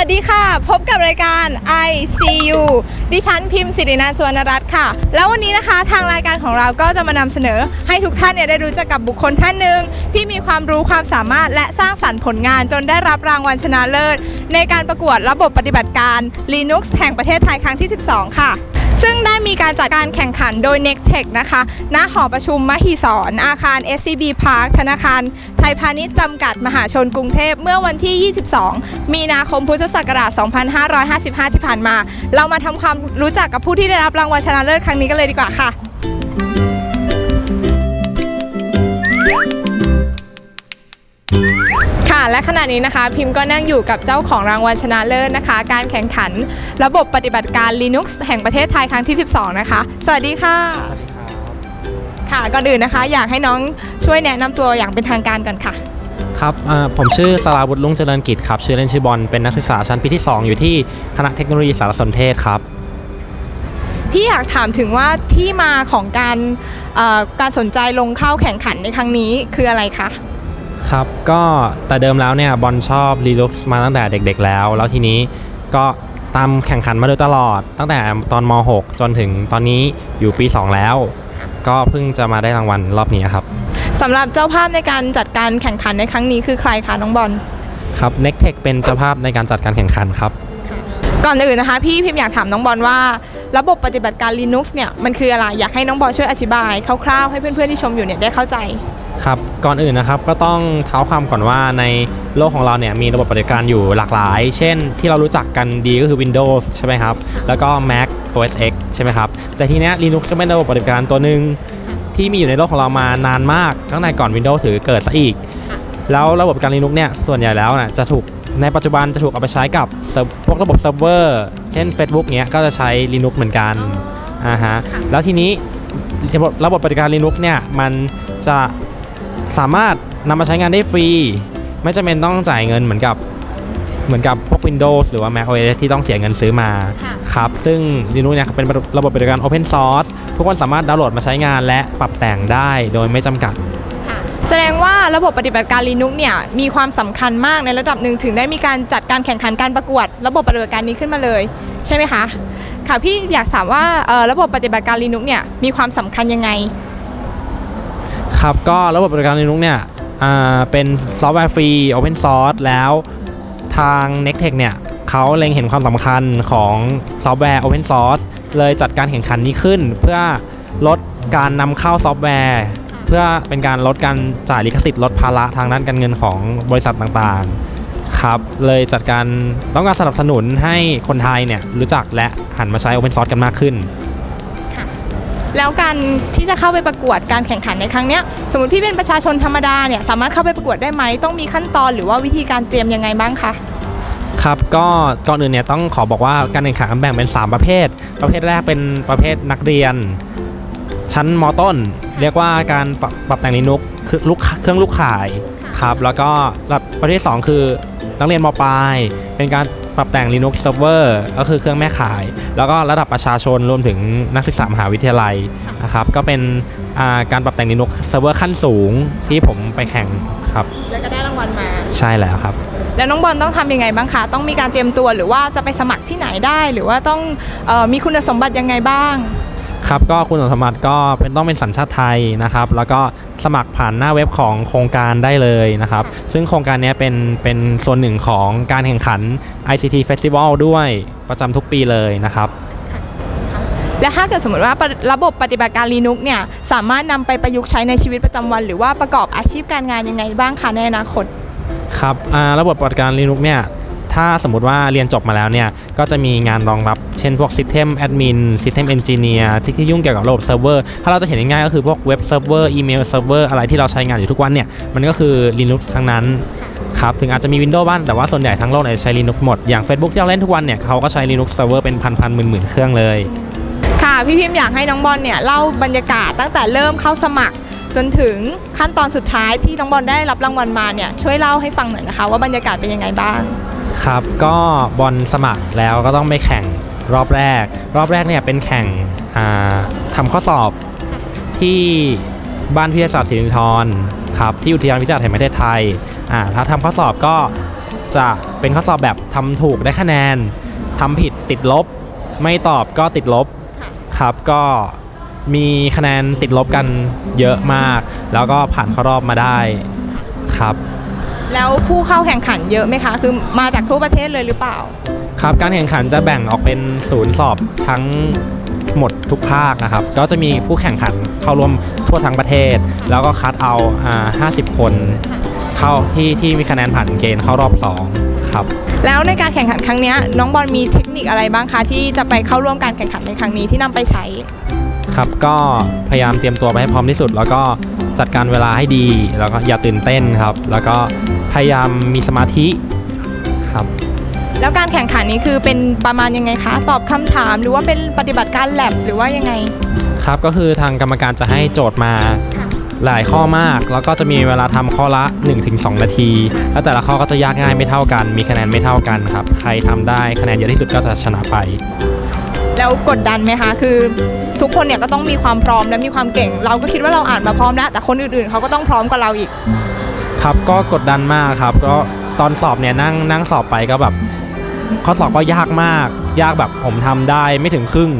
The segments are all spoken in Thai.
ัสดีค่ะ พบกับรายการ ICU ดิฉันพิมพ์สิรินันสวนรัตน์ค่ะ แล้ววันนี้นะคะทางรายการของเราก็จะมานำเสนอ ให้ทุกท่านเนี่ยได้รู้จักกับบุคคลท่านหนึ่งที่มีความรู้ความสามารถและสร้างสรรค์ผลงานจนได้รับรางวัลชนะเลิศ ในการประกวดระบบปฏิบัติการ Linux แห่งประเทศไทยครั้งที่ 12 ค่ะ ซึ่งได้มีการจัดการแข่งขันโดย n e c t e c h นะคะณหอประชุมมหิศรอาคาร SCB Park ธนาคาร ไทยพาณิชย์จำกัดมหาชนกรุงเทพเมื่อวันที่ 22 มีนาคมพุทธศักราช 2555 ที่ผ่านมา เรามาทำความรู้จักกับผู้ที่ได้รับรางวัลชนะเลิศครั้งนี้กันเลยดีกว่าค่ะ และขณะนี้นะคะ พิมพ์ก็นั่งอยู่กับเจ้าของรางวัลชนะเลิศนะคะ การแข่งขันระบบปฏิบัติการ Linux แห่งประเทศไทยครั้งที่ 12 นะคะ สวัสดีค่ะ ค่ะก่อนอื่นนะคะ อยากให้น้องช่วยแนะนำตัวอย่างเป็นทางการก่อนค่ะ ครับเอ่อผมชื่อสราวุฒิลุงเจริญกิจครับ ชื่อเล่นชื่อบอล เป็นนักศึกษาชั้นปีที่ 2 อยู่ที่คณะเทคโนโลยีสารสนเทศครับ พี่อยากถามถึงว่าที่มาของการเอ่อการสนใจลงเข้าแข่งขันในครั้งนี้คืออะไรคะ ครับก็แต่เดิมแล้วเนี่ยบอลชอบ Linux มาตั้งแต่เด็กๆแล้ว แล้วทีนี้ก็ตามแข่งขันมาโดยตลอด ตั้งแต่ตอนม .6 จนถึงตอนนี้อยู่ปี 2 แล้ว ก็เพิ่งจะมาได้รางวัลรอบนี้ครับสำหรับเจ้าภาพในการจัดการแข่งขันในครั้งนี้คือใครคะน้องบอลครับ n e c t e c h เป็นเจ้าภาพในการจัดการแข่งขันครับ ก่อนอื่นนะคะพี่พิมพ์อยากถามน้องบอลว่า ระบบปฏิบัติการ Linux เนี่ยมันคืออะไรอยากให้น้องบอลช่วยอธิบายคร่าวๆให้เพื่อนๆที่ชมอยู่เนี่ยได้เข้าใจ ครับก่อนอื่นนะครับก็ต้องเท้าความก่อนว่าในโลกของเราเนี่ยมีระบบปฏิบัติการอยู่หลากหลาย เช่นที่เรารู้จักกันดีก็คือ Windows ใช่ไหมครับ แล้วก็ Mac OS X ใช่ไหมครับ แต่ทีเนี้ย Linux จะเป็นระบบปฏิบัติการตัวหนึ่งที่มีอยู่ในโลกของเรามานานมาก ตั้งแต่ก่อน Windows ถือเกิดซะอีก แล้วระบบการ Linux เนี่ยส่วนใหญ่แล้วน่ะจะถูกในปัจจุบันจะถูกเอาไปใช้กับเซิร์ฟพวกระบบเซิร์ฟเวอร์เช่น Facebook เนี้ยก็จะใช้ Linux เหมือนกันอ่าฮะแล้วทีนี้ระบบระบบปฏิบัติการ Linux เนี่ยมันจะ สามารถนำมาใช้งานได้ฟรี ไม่จำเป็นต้องจ่ายเงินเหมือนกับเหมือนกับพวก Windows หรือว่า Mac OS ที่ต้องเสียเงินซื้อมาค่ะครับ ซึ่ง Linux เนี่ยเป็นระบบปฏิบัติการ Open Source ทุกคนสามารถดาวน์โหลดมาใช้งานและปรับแต่งได้โดยไม่จำกัด แสดงว่าระบบปฏิบัติการ Linux เนี่ยมีความสำคัญมากในระดับหนึ่งถึงได้มีการจัดการแข่งขันการประกวด ระบบปฏิบัติการนี้ขึ้นมาเลย ใช่ไหมคะ ค่ะพี่อยากถามว่าเอ่อระบบปฏิบัติการ Linux เนี่ยมีความสำคัญยังไง ครับก็ระบบบัติการ Linux เนี่ยเป็นซอฟต์แวร์ฟรี Open Source แล้วทาง n e c t e c h เนี่ยเขาเล็งเห็นความสำคัญของซอฟต์แวร์ Open Source เลยจัดการแข่งขันนี้ขึ้น เพื่อลดการนำเข้าซอฟต์แวร์ เพื่อเป็นการลดการจ่ายลิขสิทธิ์ลดภาระทางด้านการเงินของบริษัทต่างๆครับเลยจัดการต้องการสนับสนุนให้คนไทยเนี่ยรู้จักและหันมาใช้ Open Source กันมากขึ้น แล้วการที่จะเข้าไปประกวดการแข่งขันในครั้งเนี้ยสมมติพี่เป็นประชาชนธรรมดาเนี่ยสามารถเข้าไปประกวดได้ไหมต้องมีขั้นตอนหรือว่าวิธีการเตรียมยังไงบ้างคะ ครับก็ก่อนอื่นเนี่ยต้องขอบอกว่าการแข่งขันแบ่งเป็น 3 ประเภท ประเภทแรกเป็นประเภทนักเรียน ชั้นมต้น เรียกว่าการปรับปรับแต่งลินุกคือลูกเครื่องลูกข่ายครับแล้วก็ประเภท2คือนักเรียนมปลาย เป็นการ ปรับแต่ง Linux Server ก็คือเครื่องแม่ข่าย แล้วก็ระดับประชาชนรวมถึงนักศึกษามหาวิทยาลัยนะครับก็เป็นอ่าการปรับแต่ง Linux Server ขั้นสูงที่ผมไปแข่งครับ แล้วก็ได้รางวัลมา ใช่แล้วครับ แล้วน้องบอลต้องทำยังไงบ้างคะต้องมีการเตรียมตัวหรือว่าจะไปสมัครที่ไหนได้ หรือว่าต้องเออมีคุณสมบัติยังไงบ้าง ครับก็คุณสมบัติก็เป็นต้องเป็นสัญชาติไทยนะครับ แล้วก็สมัครผ่านหน้าเว็บของโครงการได้เลยนะครับ ซึ่งโครงการเนี้ยเป็นเป็นส่วนหนึ่งของการแข่งขัน ICT Festival ด้วยประจำทุกปีเลยนะครับและถ้าเกิดสมมติว่าระบบปฏิบัติการ Linux เนี่ยสามารถนำไปประยุกต์ใช้ในชีวิตประจำวัน หรือว่าประกอบอาชีพการงานยังไงบ้างคะในอนาคต ครับอ่าระบบปฏิบัติการ Linux เนี่ย ถ้าสมมติว่าเรียนจบมาแล้วเนี่ย ก็จะมีงานรองรับ เช่นพวก System Admin System Engineer ที่ที่ยุ่งเกี่ยวกับระบบเซิร์ฟเวอร์ ถ้าเราจะเห็นง่ายๆก็คือพวกเว็บเซิร์ฟเวอร์อีเมลเซิร์ฟเวอร์อะไรที่เราใช้งานอยู่ทุกวันเนี่ย มันก็คือ Linux ทั้งนั้นครับ ถึงอาจจะมี Windows บ้าง แต่ว่าส่วนใหญ่ทั้งโลกเนี่ยใช้ Linux หมด อย่าง Facebook ที่เราเล่นทุกวันเนี่ยเขาก็ใช้ Linux Server เป็นพันๆหมื่นๆเครื่องเลย ค่ะ พี่พิมพ์อยากให้น้องบอลเนี่ยเล่าบรรยากาศตั้งแต่เริ่มเข้าสมัครจนถึงขั้นตอนสุดท้ายที่น้องบอลได้รับรางวัลมาเนี่ยช่วยเล่าให้ฟังหน่อยนะคะ ว่าบรรยากาศเป็นยังไงบ้าง ครับก็บอลสมัครแล้วก็ต้องไปแข่งรอบแรก รอบแรกเนี่ยเป็นแข่งอ่าทำข้อสอบที่บ้านพิทยาศาสตร์ศิรินทรครับที่อุทยานวิจัยแห่งประเทศไทยอ่าถ้าทำข้อสอบก็จะเป็นข้อสอบแบบทำถูกได้คะแนนทำผิดติดลบ ไม่ตอบก็ติดลบครับก็มีคะแนนติดลบกันเยอะมาก แล้วก็ผ่านเข้ารอบมาได้ครับ แล้วผู้เข้าแข่งขันเยอะไหมคะ คือมาจากทั่วประเทศเลยหรือเปล่า ครับการแข่งขันจะแบ่งออกเป็นศูนย์สอบทั้งหมดทุกภาคนะครับ ก็จะมีผู้แข่งขันเข้าร่วมทั่วทั้งประเทศ แล้วก็คัดเอาอ่า50 คนเข้าที่ที่มีคะแนนผ่านเกณฑ์เข้ารอบ2ครับ แล้วในการแข่งขันครั้งเนี้ยน้องบอลมีเทคนิคอะไรบ้างคะที่จะไปเข้าร่วมการแข่งขันในครั้งนี้ที่นำไปใช้ ครับก็พยายามเตรียมตัวไปให้พร้อมที่สุด แล้วก็ จัดการเวลาให้ดี แล้วก็อย่าตื่นเต้นครับ แล้วก็พยายามมีสมาธิครับ แล้วการแข่งขันนี้คือเป็นประมาณยังไงคะ ตอบคำถามหรือว่าเป็นปฏิบัติการแลบหรือว่ายังไง ครับก็คือทางกรรมการจะให้โจทย์มาค่ะหลายข้อมาก แล้วก็จะมีเวลาทำข้อละ 1-2 นาที แล้วแต่ละข้อก็จะยากง่ายไม่เท่ากัน มีคะแนนไม่เท่ากันครับ ใครทำได้คะแนนเยอะที่สุดก็จะชนะไป แล้วกดดันไหมคะ คือทุกคนเนี่ยก็ต้องมีความพร้อมและมีความเก่ง เราก็คิดว่าเราอ่านมาพร้อมแล้วแต่คนอื่นๆเขาก็ต้องพร้อมกว่าเราอีก ครับก็กดดันมากครับ ก็ตอนสอบเนี่ยนั่งนั่งสอบไปก็แบบข้อสอบก็ยากมาก ยากแบบผมทำได้ไม่ถึงครึ่ง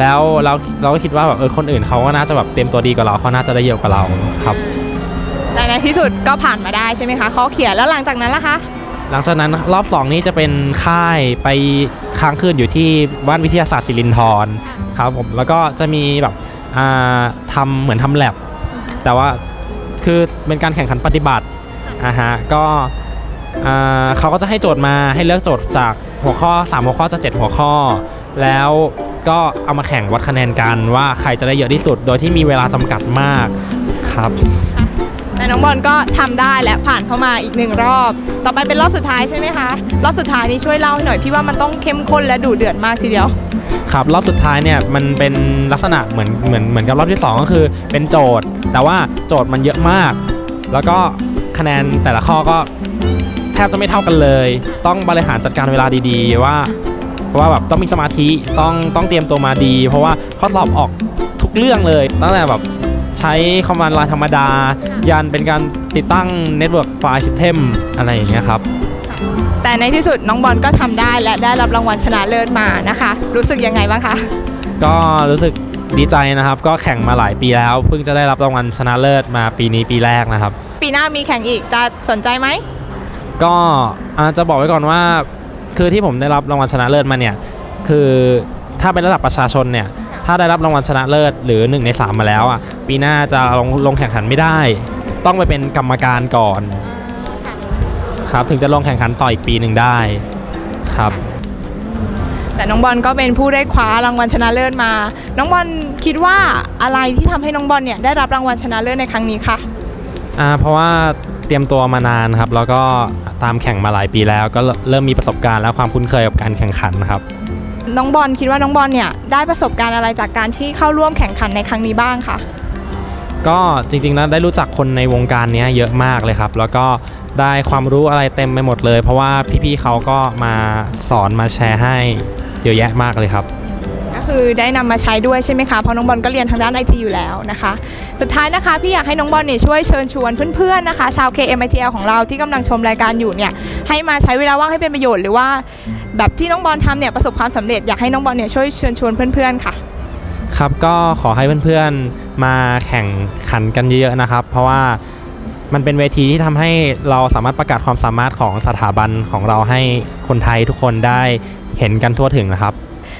แล้วเราเราก็คิดว่าแบบเออคนอื่นเขาก็น่าจะแบบเตรียมตัวดีกว่าเราเขาน่าจะได้เยอะกว่าเราครับแต่ในที่สุดก็ผ่านมาได้ใช่ไหมคะข้อเขียนแล้วหลังจากนั้นล่ะคะ หลังจากนั้นรอบ2นี้จะเป็นค่ายไป ค้างคืนอยู่ที่บ้านวิทยาศาสตร์ศิรินทรครับผมแล้วก็จะมีแบบอ่าทำเหมือนทำแลบแต่ว่าคือเป็นการแข่งขันปฏิบัติอ่าฮะก็อ่าเขาก็จะให้โจทย์มาให้เลือกโจทย์จากหัวข้อ 3 หัวข้อจะ 7 หัวข้อ แล้วก็เอามาแข่งวัดคะแนนกันว่าใครจะได้เยอะที่สุด โดยที่มีเวลาจำกัดมากครับ แต่น้องบอลก็ทำได้และผ่านเข้ามาอีกหนึ่งรอบ ต่อไปเป็นรอบสุดท้ายใช่ไหมคะ รอบสุดท้ายนี้ช่วยเล่าให้หน่อยพี่ว่ามันต้องเข้มข้นและดุเดือดมากทีเดียว ครับรอบสุดท้ายเนี่ยมันเป็นลักษณะเหมือนเหมือนเหมือนกับรอบที่2ก็คือเป็นโจทย์ แต่ว่าโจทย์มันเยอะมาก แล้วก็คะแนนแต่ละข้อก็แทบจะไม่เท่ากันเลย ต้องบริหารจัดการเวลาดีๆ ว่าว่าแบบต้องมีสมาธิต้องต้องเตรียมตัวมาดี เพราะว่าข้อสอบออกทุกเรื่องเลย ตั้งแต่แบบ ใช้คอมมานด์ไลน์ธรรมดา ยันเป็นการติดตั้งเน็ตเวิร์กไฟล์ซิสเต็มอะไรอย่างเงี้ยครับ แต่ในที่สุดน้องบอลก็ทำได้และได้รับรางวัลชนะเลิศมานะคะ รู้สึกยังไงบ้างคะก็รู้สึกดีใจนะครับ ก็แข่งมาหลายปีแล้ว เพิ่งจะได้รับรางวัลชนะเลิศมาปีนี้ปีแรกนะครับ ปีหน้ามีแข่งอีกจะสนใจไหมก็อาจจะบอกไว้ก่อนว่า คือที่ผมได้รับรางวัลชนะเลิศมาเนี่ย คือถ้าเป็นระดับประชาชนเนี่ย ถ้าได้รับรางวัลชนะเลิศหรือ 1 ใน 3 มาแล้วอะปีหน้าจะลงลงแข่งขันไม่ได้ ต้องไปเป็นกรรมการก่อนครับถึงจะลงแข่งขันต่ออีกปีหนึ่งได้ครับแต่น้องบอลก็เป็นผู้ได้คว้ารางวัลชนะเลิศมา น้องบอลคิดว่าอะไรที่ทำให้น้องบอลเนี่ยได้รับรางวัลชนะเลิศในครั้งนี้คะอ่าเพราะว่าเตรียมตัวมานานครับ แล้วก็ตามแข่งมาหลายปีแล้ว ก็เริ่มมีประสบการณ์และความคุ้นเคยกับการแข่งขันครับ น้องบอลคิดว่าน้องบอลเนี่ยได้ประสบการณ์อะไรจากการที่เข้าร่วมแข่งขันในครั้งนี้บ้างคะก็จริงๆแล้วได้รู้จักคนในวงการเนี้ยเยอะมากเลยครับ แล้วก็ได้ความรู้อะไรเต็มไปหมดเลย เพราะว่าพี่ๆเขาก็มาสอนมาแชร์ให้เยอะแยะมากเลยครับ ก็คือได้นำมาใช้ด้วยใช่ไหมคะเพราะน้องบอลก็เรียนทางด้านไอทีอยู่แล้วนะคะ สุดท้ายนะคะพี่อยากให้น้องบอลเนี่ยช่วยเชิญชวนเพื่อนๆนะคะ ชาว KMITL ของเราที่กำลังชมรายการอยู่เนี่ยให้มาใช้เวลาว่างให้เป็นประโยชน์หรือว่า แบบที่น้องบอลทำเนี่ยประสบความสำเร็จอยากให้น้องบอลเนี่ยช่วยเชิญชวนเพื่อนๆค่ะ ครับก็ขอให้เพื่อนๆมาแข่งขันกันเยอะๆนะครับ เพราะว่ามันเป็นเวทีที่ทำให้เราสามารถประกาศความสามารถของสถาบันของเราให้คนไทยทุกคนได้เห็นกันทั่วถึงนะครับ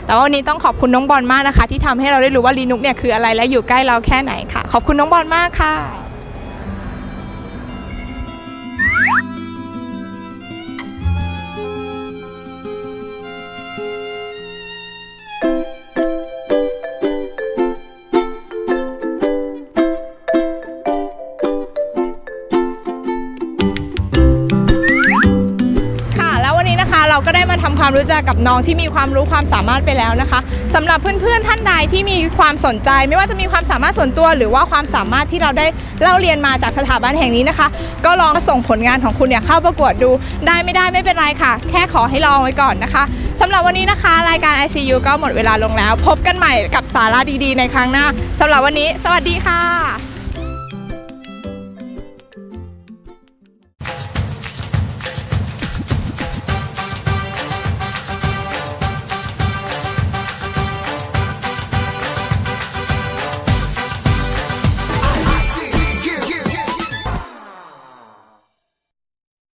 แต่ว่าวันนี้ต้องขอบคุณน้องบอลมากนะคะ ที่ทำให้เราได้รู้ว่าลีนุกเนี่ยคืออะไรและอยู่ใกล้เราแค่ไหนค่ะ ขอบคุณน้องบอลมากค่ะค่ะ รู้จักกับน้องที่มีความรู้ความสามารถไปแล้วนะคะสำหรับเพื่อนๆท่านใดที่มีความสนใจ ไม่ว่าจะมีความสามารถส่วนตัว หรือว่าความสามารถที่เราได้เล่าเรียนมาจากสถาบันแห่งนี้นะคะ ก็ลองส่งผลงานของคุณเนี่ยเข้าประกวดดู ได้ไม่ได้ไม่เป็นไรค่ะ แค่ขอให้ลองไว้ก่อนนะคะสำหรับวันนี้นะคะ รายการ ICU ก็หมดเวลาลงแล้ว พบกันใหม่กับสาระดีๆ ในครั้งหน้าสำหรับวันนี้ สวัสดีค่ะ